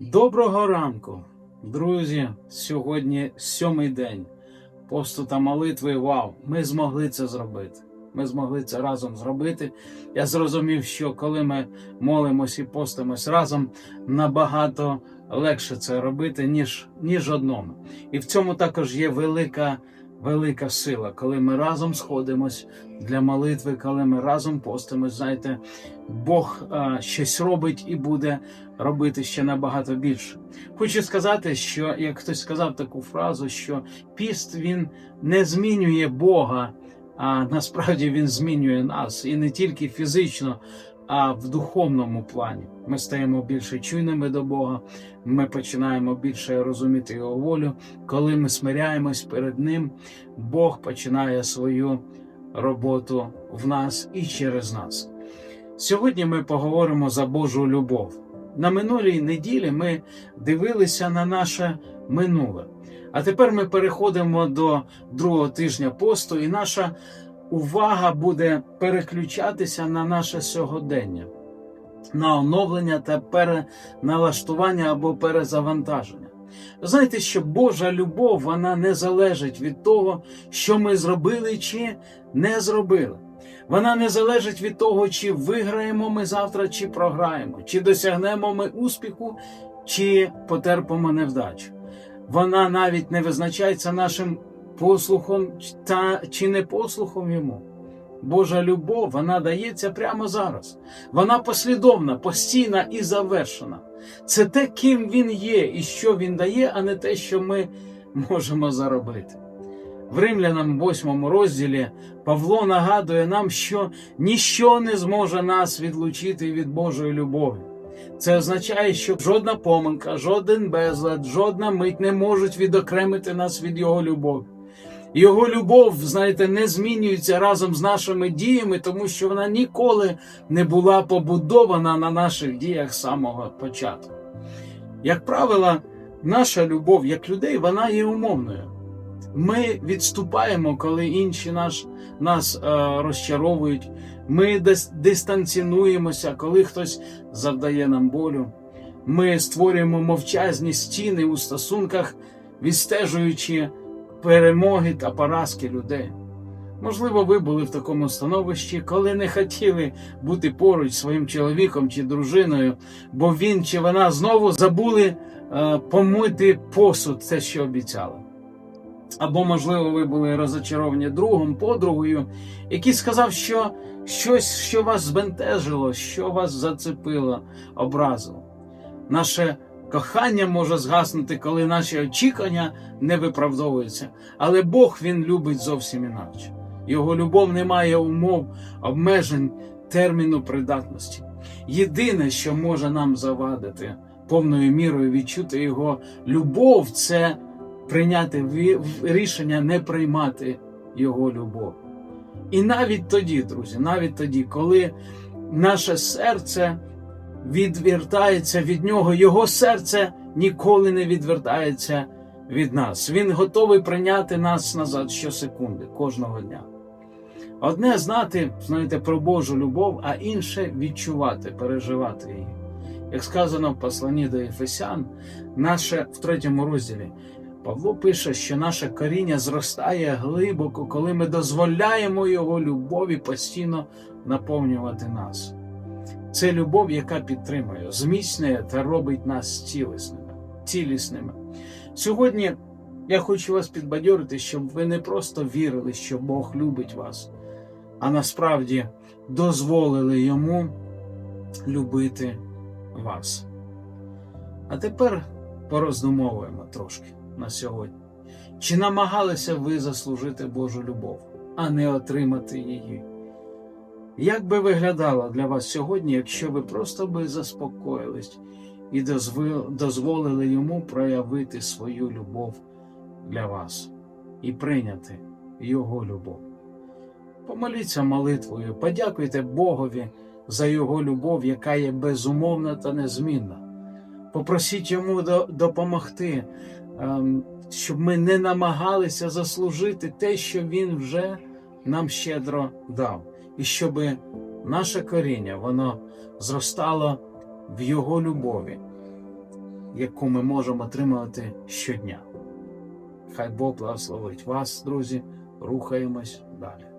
Доброго ранку, друзі! Сьогодні сьомий день посту та молитви. Вау! Ми змогли це зробити. Ми змогли це разом зробити. Я зрозумів, що коли ми молимось і постимось разом, набагато легше це робити, ніж, ніж одному. І в цьому також є велика, велика сила, коли ми разом сходимось для молитви, коли ми разом постимось. Знаєте, Бог а, щось робить і буде робити ще набагато більше. Хочу сказати, що як хтось сказав таку фразу, що піст він не змінює Бога, а насправді він змінює нас і не тільки фізично, а в духовному плані. Ми стаємо більше чуйними до Бога, ми починаємо більше розуміти Його волю. Коли ми смиряємось перед Ним, Бог починає свою роботу в нас і через нас. Сьогодні ми поговоримо за Божу любов. На минулій неділі ми дивилися на наше минуле. А тепер ми переходимо до другого тижня посту, і наша увага буде переключатися на наше сьогодення, на оновлення та переналаштування або перезавантаження. Знаєте, що Божа любов вона не залежить від того, що ми зробили чи не зробили. Вона не залежить від того, чи виграємо ми завтра, чи програємо, чи досягнемо ми успіху, чи потерпимо невдачу. Вона навіть не визначається нашим послухом та чи не послухом йому. Божа любов вона дається прямо зараз. Вона послідовна, постійна і завершена. Це те, ким він є і що він дає, а не те, що ми можемо заробити. В Римлянам 8 розділі Павло нагадує нам, що ніщо не зможе нас відлучити від Божої любові. Це означає, що жодна помилка, жоден безлад, жодна мить не можуть відокремити нас від Його любові. Його любов, знаєте, не змінюється разом з нашими діями, тому що вона ніколи не була побудована на наших діях з самого початку. Як правило, наша любов як людей, вона є умовною. Ми відступаємо, коли інші наш, нас е, розчаровують. Ми дис, дистанціонуємося, коли хтось завдає нам болю. Ми створюємо мовчазні стіни у стосунках, відстежуючи перемоги та поразки людей. Можливо, ви були в такому становищі, коли не хотіли бути поруч своїм чоловіком чи дружиною, бо він чи вона знову забули е, помити посуд, те, що обіцяли. Або, можливо, ви були розочаровані другом, подругою, який сказав, що щось, що вас збентежило, що вас зацепило, образило. Наше кохання може згаснути, коли наші очікування не виправдовуються. Але Бог Він любить зовсім інакше. Його любов не має умов, обмежень, терміну придатності. Єдине, що може нам завадити повною мірою відчути його любов, це прийняти рішення не приймати його любов. І навіть тоді, друзі, навіть тоді, коли наше серце відвертається від нього, його серце ніколи не відвертається від нас. Він готовий прийняти нас назад щосекунди, кожного дня. Одне знати, знаєте, про Божу любов, а інше відчувати, переживати її. Як сказано в посланні до Ефесян, наше в третьому розділі, Павло пише, що наше коріння зростає глибоко, коли ми дозволяємо його любові постійно наповнювати нас. Це любов, яка підтримує, зміцнює та робить нас цілісними. цілісними. Сьогодні я хочу вас підбадьорити, щоб ви не просто вірили, що Бог любить вас, а насправді дозволили йому любити вас. А тепер пороздумовуємо трошки на сьогодні. Чи намагалися ви заслужити Божу любов, а не отримати її? Як би виглядало для вас сьогодні, якщо ви просто би заспокоїлись і дозволили йому проявити свою любов для вас і прийняти його любов? Помоліться молитвою, подякуйте Богові за його любов, яка є безумовна та незмінна. Попросіть йому допомогти, ем, щоб ми не намагалися заслужити те, що він вже нам щедро дав, і щоб наше коріння воно зростало в його любові. яку ми можемо отримувати щодня. Хай Бог благословить вас, друзі. Рухаємось далі.